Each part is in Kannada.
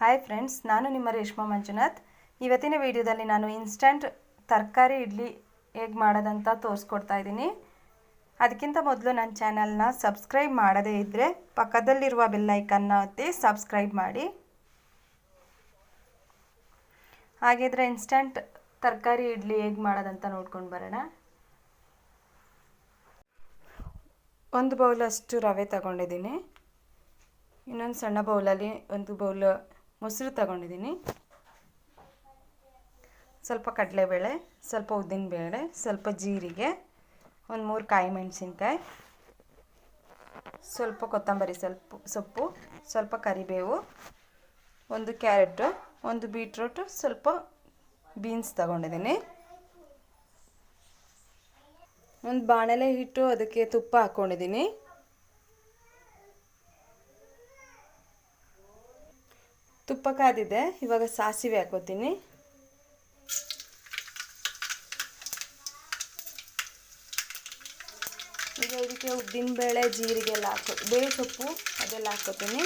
ಹಾಯ್ ಫ್ರೆಂಡ್ಸ್ ನಾನು ನಿಮ್ಮ ರೇಷ್ಮಾ ಮಂಜುನಾಥ್. ಇವತ್ತಿನ ವಿಡಿಯೋದಲ್ಲಿ ನಾನು ಇನ್ಸ್ಟಂಟ್ ತರಕಾರಿ ಇಡ್ಲಿ ಹೇಗೆ ಮಾಡೋದಂತ ತೋರಿಸ್ಕೊಡ್ತಾ ಇದ್ದೀನಿ. ಅದಕ್ಕಿಂತ ಮೊದಲು ನನ್ನ ಚಾನಲ್ನ ಸಬ್ಸ್ಕ್ರೈಬ್ ಮಾಡದೇ ಇದ್ದರೆ ಪಕ್ಕದಲ್ಲಿರುವ ಬೆಲ್ಲೈಕನ್ನ ಒತ್ತಿ ಸಬ್ಸ್ಕ್ರೈಬ್ ಮಾಡಿ. ಹಾಗಿದ್ರೆ ಇನ್ಸ್ಟಂಟ್ ತರಕಾರಿ ಇಡ್ಲಿ ಹೇಗೆ ಮಾಡೋದಂತ ನೋಡ್ಕೊಂಡು ಬರೋಣ. ಒಂದು ಬೌಲಷ್ಟು ರವೆ ತಗೊಂಡಿದ್ದೀನಿ. ಇನ್ನೊಂದು ಸಣ್ಣ ಬೌಲಲ್ಲಿ ಒಂದು ಬೌಲ್ ಮೊಸರು ತಗೊಂಡಿದ್ದೀನಿ. ಸ್ವಲ್ಪ ಕಡಲೆಬೇಳೆ, ಸ್ವಲ್ಪ ಉದ್ದಿನಬೇಳೆ, ಸ್ವಲ್ಪ ಜೀರಿಗೆ, ಒಂದು ಮೂರು ಕಾಯಿ ಮೆಣಸಿನ್ಕಾಯಿ, ಸ್ವಲ್ಪ ಕೊತ್ತಂಬರಿ ಸ್ವಲ್ಪ ಸೊಪ್ಪು, ಸ್ವಲ್ಪ ಕರಿಬೇವು, ಒಂದು ಕ್ಯಾರೆಟು, ಒಂದು ಬೀಟ್ರೂಟು, ಸ್ವಲ್ಪ ಬೀನ್ಸ್ ತಗೊಂಡಿದ್ದೀನಿ. ಒಂದು ಬಾಣಲೆ ಹಿಟ್ಟು ಅದಕ್ಕೆ ತುಪ್ಪ ಹಾಕ್ಕೊಂಡಿದ್ದೀನಿ ತುಪ್ಪ ಕಾದಿದೆ, ಇವಾಗ ಸಾಸಿವೆ ಹಾಕೋತೀನಿ. ಈಗ ಇದಕ್ಕೆ ಉದ್ದಿನ ಬೇಳೆ ಜೀರಿಗೆ ಎಲ್ಲ ಹಾಕೋ, ಬೇಳೆ ಸೊಪ್ಪು ಅದೆಲ್ಲ ಹಾಕೋತೀನಿ.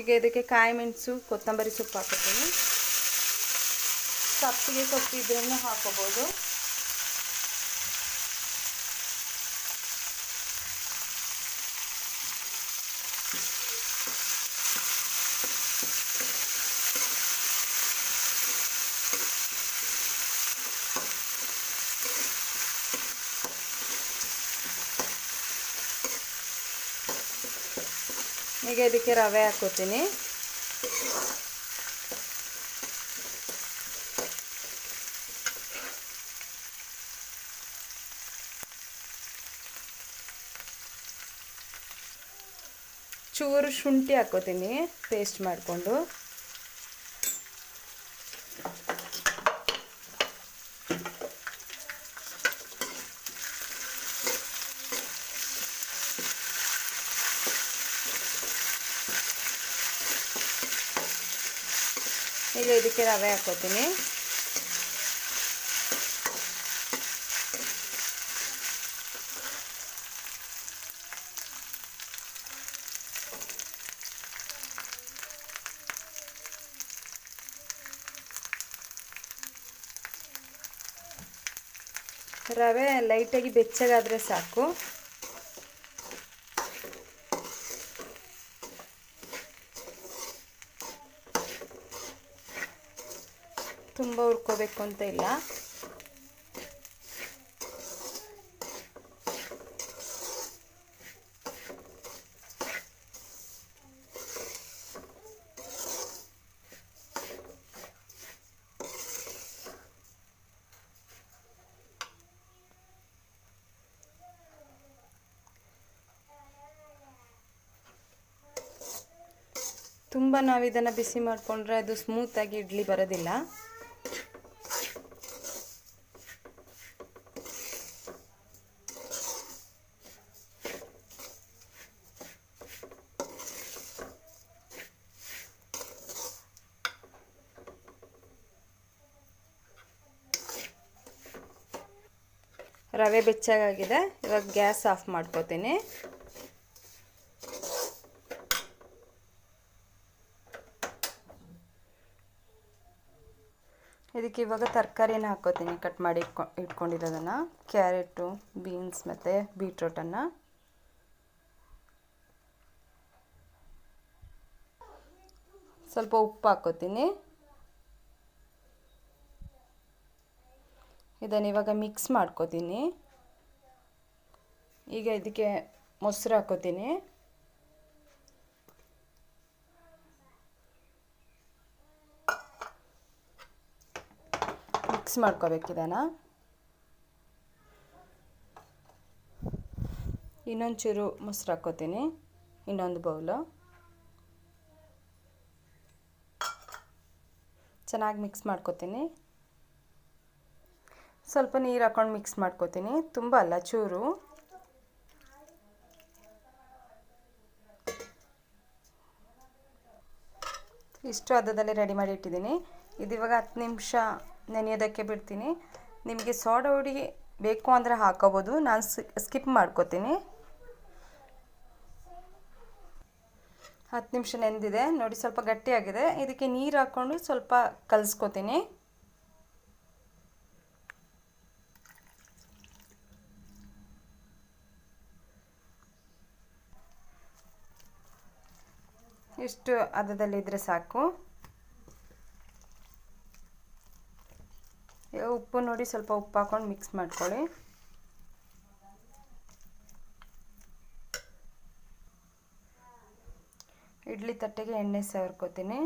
ಈಗ ಇದಕ್ಕೆ ಕಾಯಿ ಮೆಣಸು, ಕೊತ್ತಂಬರಿ ಸೊಪ್ಪು ಹಾಕೋತೀನಿ. ಸಪ್ಪಿಗೆ ಸೊಪ್ಪು ಇದ್ರೂ ಹಾಕೋಬೋದು. ಈಗ ಇದಕ್ಕೆ ರವೆ ಹಾಕೋತೀನಿ ಚೂರು ಶುಂಠಿ ಹಾಕೋತೀನಿ ಪೇಸ್ಟ್ ಮಾಡಿಕೊಂಡು. ಈಗ ಇದಕ್ಕೆ ರವೆ ಹಾಕೋತೀನಿ. ರವೆ ಲೈಟಾಗಿ ಬೆಚ್ಚಗಾದರೆ ಸಾಕು. ತುಂಬ ಹುರ್ಕೋಬೇಕು ಅಂತ ಇಲ್ಲ. ತುಂಬ ನಾವು ಇದನ್ನು ಬಿಸಿ ಮಾಡಿಕೊಂಡ್ರೆ ಅದು ಸ್ಮೂತಾಗಿ ಇಡ್ಲಿ ಬರೋದಿಲ್ಲ. ರವೆ ಬೆಚ್ಚಗಾಗಿದೆ. ಇವಾಗ ಗ್ಯಾಸ್ ಆಫ್ ಮಾಡ್ಕೋತೀನಿ. ಇದಕ್ಕೆ ಇವಾಗ ತರಕಾರಿನ ಹಾಕೋತೀನಿ. ಕಟ್ ಮಾಡಿ ಇಟ್ಕೊ, ಇಟ್ಕೊಂಡಿರೋದನ್ನು. ಕ್ಯಾರೆಟು, ಬೀನ್ಸ್ ಮತ್ತು ಬೀಟ್ರೋಟನ್ನು. ಸ್ವಲ್ಪ ಉಪ್ಪು ಹಾಕೋತೀನಿ. ಇದನ್ನು ಇವಾಗ ಮಿಕ್ಸ್ ಮಾಡ್ಕೋತೀನಿ. ಈಗ ಇದಕ್ಕೆ ಮೊಸರು ಹಾಕೋತೀನಿ. ಮಿಕ್ಸ್ ಮಾಡ್ಕೋಬೇಕಿದನ ಇನ್ನೊಂದು ಚೂರು ಮೊಸರು ಹಾಕೋತೀನಿ, ಇನ್ನೊಂದು ಬೌಲು ಚೆನ್ನಾಗಿ ಮಿಕ್ಸ್ ಮಾಡ್ಕೋತೀನಿ. ಸ್ವಲ್ಪ ನೀರು ಹಾಕೊಂಡು ಮಿಕ್ಸ್ ಮಾಡ್ಕೋತೀನಿ. ತುಂಬ ಅಲ್ಲ, ಚೂರು. ಇಷ್ಟು ಅದದಲ್ಲಿ ರೆಡಿ ಮಾಡಿ ಇಟ್ಟಿದ್ದೀನಿ. ಇದು ಇವಾಗ ಹತ್ತು ನಿಮಿಷ ನೆನೆಯೋದಕ್ಕೆ ಬಿಡ್ತೀನಿ. ನಿಮಗೆ ಸೋಡ ಹುಡಿ ಬೇಕು ಅಂದರೆ ಹಾಕೋಬೋದು. ನಾನು ಸ್ಕಿಪ್ ಮಾಡ್ಕೋತೀನಿ. ಹತ್ತು ನಿಮಿಷ ನೆಂದಿದೆ. ನೋಡಿ ಸ್ವಲ್ಪ ಗಟ್ಟಿಯಾಗಿದೆ. ಇದಕ್ಕೆ ನೀರು ಹಾಕ್ಕೊಂಡು ಸ್ವಲ್ಪ ಕಲಸ್ಕೋತೀನಿ. ಇಷ್ಟು ಹದದಲ್ಲಿದ್ದರೆ ಸಾಕು. ಉಪ್ಪು ನೋಡಿ ಸ್ವಲ್ಪ ಉಪ್ಪು ಹಾಕೊಂಡು ಮಿಕ್ಸ್ ಮಾಡ್ಕೊಳ್ಳಿ. ಇಡ್ಲಿ ತಟ್ಟೆಗೆ ಎಣ್ಣೆ ಸೇರ್ಕೋತೀನಿ.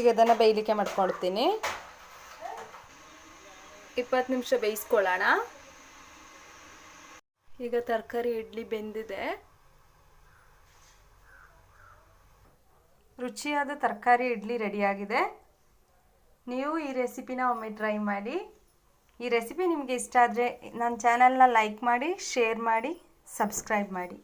ಈಗ ಇದನ್ನು ಬೇಯಲಿಕ್ಕೆ ಮಾಡ್ಕೊಳ್ತೀನಿ. ಇಪ್ಪತ್ತು ನಿಮಿಷ ಬೇಯಿಸ್ಕೊಳ್ಳೋಣ. ಈಗ ತರಕಾರಿ ಇಡ್ಲಿ ಬೆಂದಿದೆ. ರುಚಿಯಾದ ತರಕಾರಿ ಇಡ್ಲಿ ರೆಡಿಯಾಗಿದೆ. ನೀವು ಈ ರೆಸಿಪಿನ ಒಮ್ಮೆ ಟ್ರೈ ಮಾಡಿ. ಈ ರೆಸಿಪಿ ನಿಮಗೆ ಇಷ್ಟ ಆದರೆ ನನ್ನ ಚಾನಲ್ನ ಲೈಕ್ ಮಾಡಿ, ಶೇರ್ ಮಾಡಿ, ಸಬ್ಸ್ಕ್ರೈಬ್ ಮಾಡಿ.